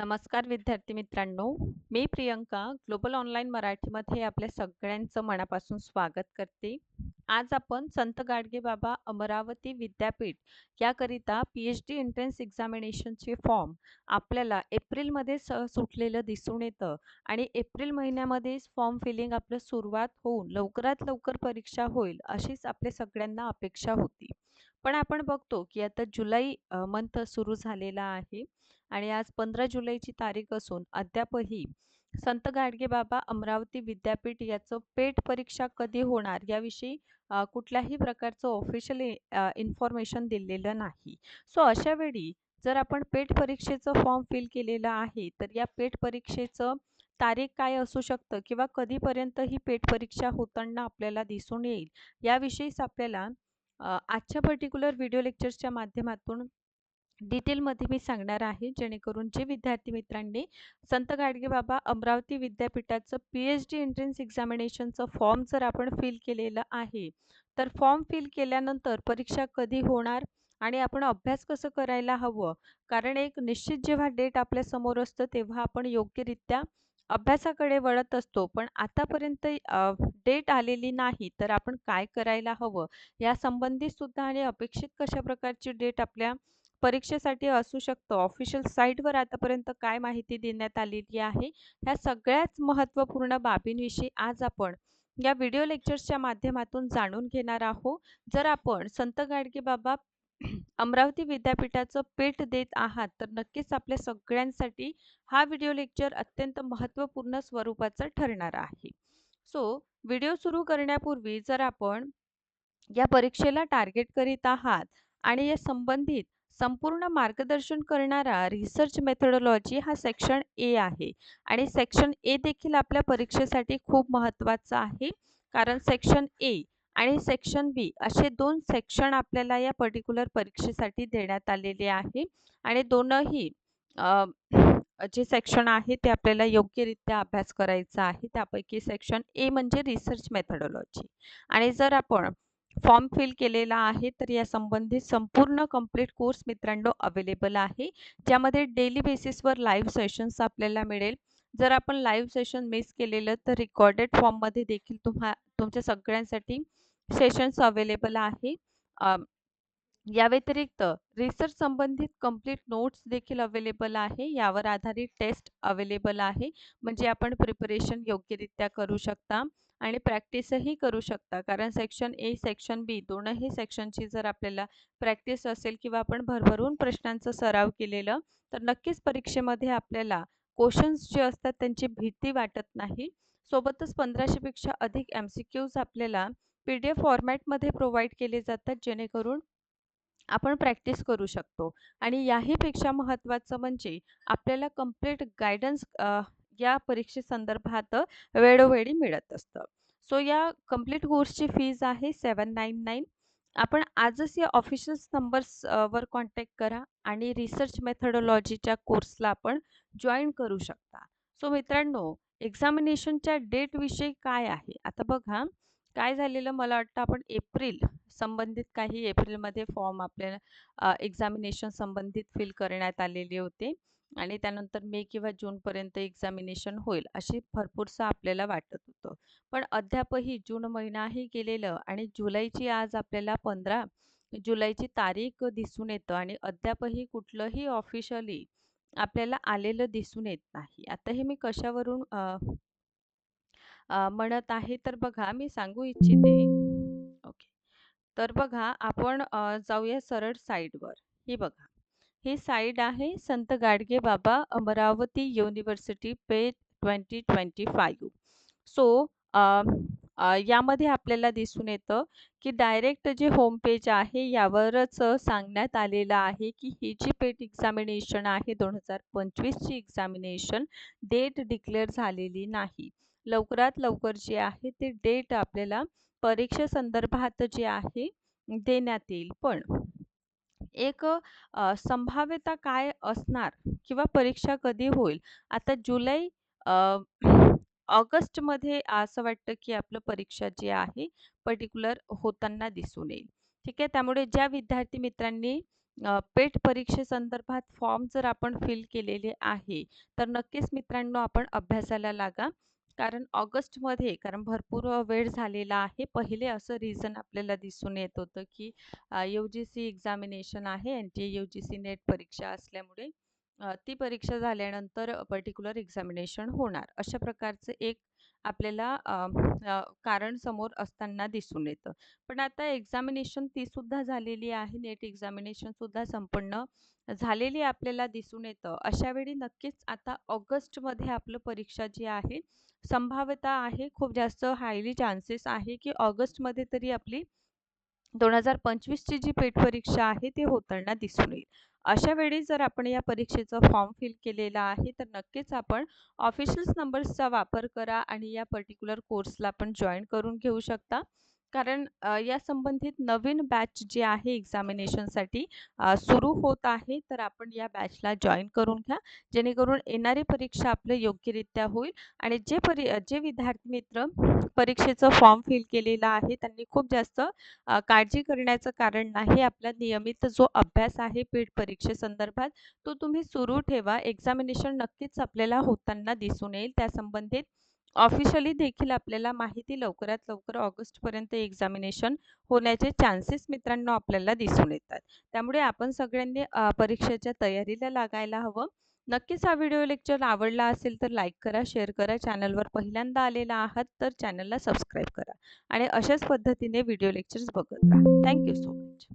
नमस्कार विद्यार्थी मित्रांनो. मी प्रियंका ग्लोबल ऑनलाईन मराठीमध्ये आपल्या सगळ्यांचं मनापासून स्वागत करते. आज आपण संत गाडगे बाबा अमरावती विद्यापीठ याकरिता पी एच डी एंट्रन्स एक्झामिनेशनचे फॉर्म आपल्याला एप्रिलमध्ये स सुटलेलं दिसून येतं आणि एप्रिल महिन्यामध्येच फॉर्म फिलिंग आपलं सुरुवात होऊन लवकरात लवकर परीक्षा होईल अशीच आपल्या सगळ्यांना अपेक्षा होती. पण आपण बघतो की आता जुलै मंथ सुरू झालेला आहे आणि आज पंधरा जुलैची तारीख असून अद्यापही संत गाडगे बाबा अमरावती विद्यापीठ याचं पेट परीक्षा कधी होणार याविषयी कुठल्याही प्रकारचं ऑफिशियल इन्फॉर्मेशन दिलेलं नाही. सो अशा वेळी जर आपण पेट परीक्षेचं फॉर्म फिल केलेलं आहे तर या पेट परीक्षेचं तारीख काय असू शकतं किंवा कधीपर्यंत ही पेट परीक्षा होताना आपल्याला दिसून येईल याविषयीच आपल्याला आजच्या पर्टिक्युलर व्हिडिओ लेक्चर्सच्या माध्यमातून डिटेलमध्ये मी सांगणार आहे जेणेकरून जे विद्यार्थी मित्रांनी संत गाडगेबाबा अमरावती विद्यापीठाचं पी एच डी एंट्रन्स एक्झामिनेशनचं फॉर्म जर आपण फिल केलेलं आहे तर फॉर्म फिल केल्यानंतर परीक्षा कधी होणार आणि आपण अभ्यास कसं करायला हवं? कारण एक निश्चित जेव्हा डेट आपल्यासमोर असतं तेव्हा आपण योग्यरित्या अभ्यासाकडे वळत असतो पण आतापर्यंत डेट आलेली नाही तर आपण काय करायला हवं? या संबंधित सुद्धा आणि अपेक्षित कशा प्रकारची डेट आपल्या परीक्षेसाठी असू शकतं? ऑफिशियल साईटवर आतापर्यंत काय माहिती देण्यात आलेली आहे? ह्या सगळ्याच महत्त्वपूर्ण बाबींविषयी आज आपण या व्हिडिओ लेक्चर्सच्या माध्यमातून जाणून घेणार आहोत. जर आपण संत गाडगे बाबा अमरावती विद्यापीठाचं पेट देत आहात तर नक्कीच आपल्या सगळ्यांसाठी हा व्हिडिओ लेक्चर अत्यंत महत्त्वपूर्ण स्वरूपाचा ठरणार आहे. सो व्हिडिओ सुरू करण्यापूर्वी जर आपण या परीक्षेला टार्गेट करीत आहात आणि या संबंधित संपूर्ण मार्गदर्शन करणारा रिसर्च मेथडॉलॉजी हा सेक्शन ए आहे आणि सेक्शन ए देखील आपल्या परीक्षेसाठी खूप महत्त्वाचं आहे. कारण सेक्शन ए आणि सेक्शन बी असे दोन सेक्शन आपल्याला या पर्टिक्युलर परीक्षेसाठी देण्यात आलेले आहे. आणि दोनही जे सेक्शन आहे ते आपल्याला योग्यरित्या अभ्यास करायचा आहे. त्यापैकी सेक्शन ए म्हणजे रिसर्च मेथडॉलॉजी आणि जर आपण फॉर्म फिल केलेला आहे तर या संबंधित संपूर्ण कंप्लीट कोर्स मित्रांनो अवेलेबल आहे. ज्यामध्ये डेली बेसिसवर लाईव्ह सेशन्स आपल्याला मिळेल. जर आपण लाईव्ह सेशन मिस केलेलं तर रिकॉर्डेड फॉर्ममध्ये देखील तुम्हा तुमच्या सगळ्यांसाठी सेशन्स अवेलेबल आहे. या व्यतिरिक्त रिसर्च संबंधित कंप्लीट नोट्स देखील अवेलेबल आहे. यावर आधारित टेस्ट अवेलेबल आहे. म्हणजे आपण प्रिपरेशन योग्यरित्या करू शकता आणि प्रॅक्टिसही करू शकता. कारण सेक्शन ए सेक्शन बी दोनही सेक्शनची जर आपल्याला प्रॅक्टिस असेल किंवा आपण भरभरून प्रश्नांचा सराव केलेलं तर नक्कीच परीक्षेमध्ये आपल्याला क्वेश्चन्स जे असतात त्यांची भीती वाटत नाही. सोबतच पंधराशेपेक्षा अधिक एम सी क्यूज आपल्याला पी डी एफ फॉर्मॅटमध्ये प्रोव्हाइड केले जातात जेणेकरून आपण प्रॅक्टिस करू शकतो. आणि याहीपेक्षा महत्त्वाचं म्हणजे आपल्याला कंप्लीट गायडन्स या परीक्षेसंदर्भात वेळोवेळी मिळत असतं. सो या कंप्लीट कोर्सची फीज आहे सेवन नाईन नाईन आपण आजच या ऑफिशियल नंबर्स वर कॉन्टॅक्ट करा आणि रिसर्च मेथडॉलॉजीच्या कोर्सला आपण जॉईन करू शकता. सो मित्रांनो एक्झामिनेशनच्या डेटविषयी काय आहे? आता बघा काय झालेलं मला वाटतं आपण एप्रिल संबंधित काही एप्रिलमध्ये फॉर्म आपल्याला एक्झामिनेशन संबंधित फिल करण्यात आलेले होते आणि त्यानंतर मे किंवा जूनपर्यंत एक्झामिनेशन होईल अशी भरपूरसं आपल्याला वाटत होतं. पण अद्यापही जून महिनाही गेलेलं आणि जुलैची आज आपल्याला पंधरा जुलैची तारीख दिसून येतं आणि अद्यापही कुठलंही ऑफिशियली आपल्याला आलेलं दिसून येत नाही. आता हे मी कशावरून म्हणत आहे तर बघा मी सांगू इच्छिते. ओके. तर बघा आपण जाऊया सरळ साईडवर. ही बघा. ही साईड आहे संत Gadge Baba Amravati university page twenty twenty five. So यामध्ये आपल्याला दिसून येतं की डायरेक्ट जे होम पेज आहे यावरच सांगण्यात आलेलं आहे की ही जी पेट एक्झामिनेशन आहे दोन हजार पंचवीसची एक्झामिनेशन डेट डिक्लेअर झालेली नाही. लवकरात लवकर जे आहे ते डेट आपल्याला परीक्षेसंदर्भात जे आहे देण्यात येईल. पण एक संभाव्यता काय असणार किंवा परीक्षा कधी होईल? आता जुलै ऑगस्टमध्ये असं वाटतं की आपलं परीक्षा जी आहे पर्टिक्युलर होताना दिसून येईल. ठीक आहे? त्यामुळे ज्या विद्यार्थी मित्रांनी पेट परीक्षेसंदर्भात फॉर्म जर आपण फिल केलेले आहे, तर नक्कीच मित्रांनो आपण अभ्यासाला लागा. कारण ऑगस्टमध्ये कारण भरपूर वेळ झालेला आहे. पहिले असं रिझन आपल्याला दिसून येत होतं, की यू-जी-सी एक्झामिनेशन आहे, एन-टी-ए यू-जी-सी नेट परीक्षा असल्यामुळे ती परीक्षा झाल्यानंतर पर्टिक्युलर एक्झामिनेशन होणार. अशा प्रकारचं एक आपल्याला कारण समोर असताना दिसून येतं. पण आता एक्झामिनेशन ती सुद्धा झालेली आहे. नेट एक्झामिनेशनसुद्धा संपन्न झालेली आपल्याला दिसून येतं. अशा वेळी नक्कीच आता ऑगस्टमध्ये आपलं परीक्षा जी आहे, संभाव्यता आहे खूप जास्त हायली चान्सेस आहे, की ऑगस्टमध्ये तरी आपली दोन हजार पंचवीसची जी पेट परीक्षा आहे ती होताना दिसून येईल. अशा वेळी जर आपण या परीक्षेचा फॉर्म फिल केलेला आहे, तर नक्कीच आपण ऑफिशियल्स नंबर्सचा वापर करा आणि या पर्टिक्युलर कोर्सला आपण जॉईन करून घेऊ शकता. कारण या संबंधित नवीन बॅच जी आहे एक्झामिनेशनसाठी सुरू होत आहे. तर आपण या बॅचला जॉईन करून घ्या. जेणेकरून येणारी परीक्षा आपलं योग्यरित्या होईल आणि जे परी जे विद्यार्थी मित्र परीक्षेचं फॉर्म फिल केलेला आहे, त्यांनी खूप जास्त काळजी करण्याचं कारण नाही. आपला नियमित जो अभ्यास आहे पीठ परीक्षेसंदर्भात, तो तुम्ही सुरू ठेवा. एक्झामिनेशन नक्कीच आपल्याला होताना दिसून येईल. त्या संबंधित ऑफिशियली देखील आपल्याला माहिती लवकरात लवकर ऑगस्टपर्यंत एक्झामिनेशन होण्याचे चान्सेस मित्रांनो आपल्याला दिसून येतात. त्यामुळे आपण सगळ्यांनी परीक्षेच्या तयारीला लागायला हवं. नक्कीच हा व्हिडिओ लेक्चर आवडला असेल तर लाईक करा, शेअर करा. चॅनलवर पहिल्यांदा आलेला आहात तर चॅनलला सबस्क्राईब करा आणि अशाच पद्धतीने व्हिडिओ लेक्चर्स बघत राहा. Thank so much.